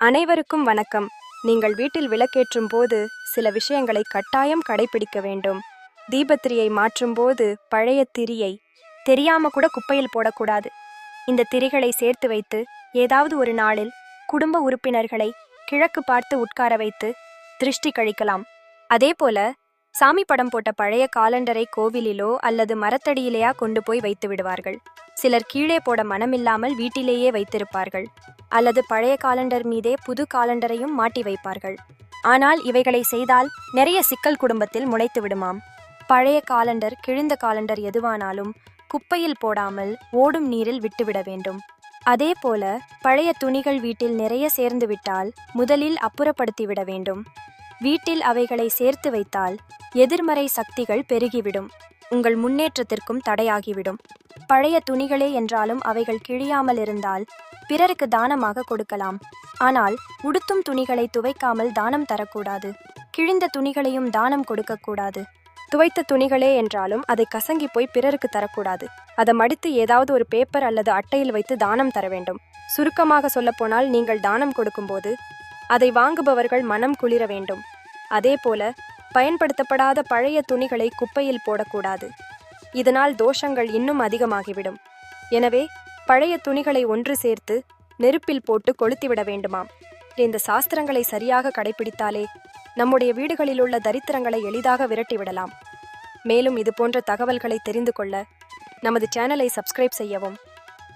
அனைவருக்கும் வணக்கம். நீங்கள் வீட்டில் விளக்கேற்றும் போது சில விஷயங்களை கட்டாயம் கடைபிடிக்க வேண்டும். தீபத்திரியை மாற்றும் போது பழைய திரியை தெரியாம கூட குப்பையில் போடக்கூடாது. இந்த திரிகளை சேர்த்து வைத்து ஏதாவது ஒரு நாளில் குடும்ப உறுப்பினர்களை கிழக்கு பார்த்து உட்கார வைத்து திருஷ்டி கழிக்கலாம். அதே போல சாமி படம் போட்ட பழைய காலண்டரை கோவிலிலோ அல்லது மரத்தடியிலேயா கொண்டு போய் வைத்து விடுவார்கள். சிலர் கீழே போட மனமில்லாமல் வீட்டிலேயே வைத்திருப்பார்கள். அல்லது பழைய காலண்டர் மீதே புது காலண்டரையும் மாட்டி வைப்பார்கள். ஆனால் இவைகளை செய்தால் நிறைய சிக்கல் குடும்பத்தில் முளைத்து விடுமாம். பழைய காலண்டர் கிழிந்த காலண்டர் எதுவானாலும் குப்பையில் போடாமல் ஓடும் நீரில் விட்டுவிட வேண்டும். அதே போல பழைய துணிகள் வீட்டில் நிறைய சேர்ந்துவிட்டால் முதலில் அப்புறப்படுத்திவிட வேண்டும். வீட்டில் அவைகளை சேர்த்து வைத்தால் எதிர்மறை சக்திகள் பெருகிவிடும். உங்கள் முன்னேற்றத்திற்கும் தடையாகிவிடும். பழைய துணிகளே என்றாலும் அவைகள் கிழியாமல் இருந்தால் பிறருக்கு தானமாக கொடுக்கலாம். ஆனால் உடுத்தும் துணிகளை துவைக்காமல் தானம் தரக்கூடாது. கிழிந்த துணிகளையும் தானம் கொடுக்கக்கூடாது. துவைத்த துணிகளே என்றாலும் அதை கசங்கி போய் பிறருக்கு தரக்கூடாது. அதை மடித்து ஏதாவது ஒரு பேப்பர் அல்லது அட்டையில் வைத்து தானம் தர வேண்டும். சுருக்கமாக சொல்லப்போனால் நீங்கள் தானம் கொடுக்கும்போது அதை வாங்குபவர்கள் மனம் குளிர வேண்டும். அதேபோல பயன்படுத்தப்படாத பழைய துணிகளை குப்பையில் போடக்கூடாது. இதனால் தோஷங்கள் இன்னும் அதிகமாகிவிடும். எனவே பழைய துணிகளை ஒன்று சேர்த்து நெருப்பில் போட்டு கொளுத்திவிட வேண்டுமாம். இந்த சாஸ்திரங்களை சரியாக கடைபிடித்தாலே நம்முடைய வீடுகளில் உள்ள தரித்திரங்களை எளிதாக விரட்டிவிடலாம். மேலும் இது போன்ற தகவல்களை தெரிந்து கொள்ள நமது சேனலை சப்ஸ்கிரைப் செய்யவும்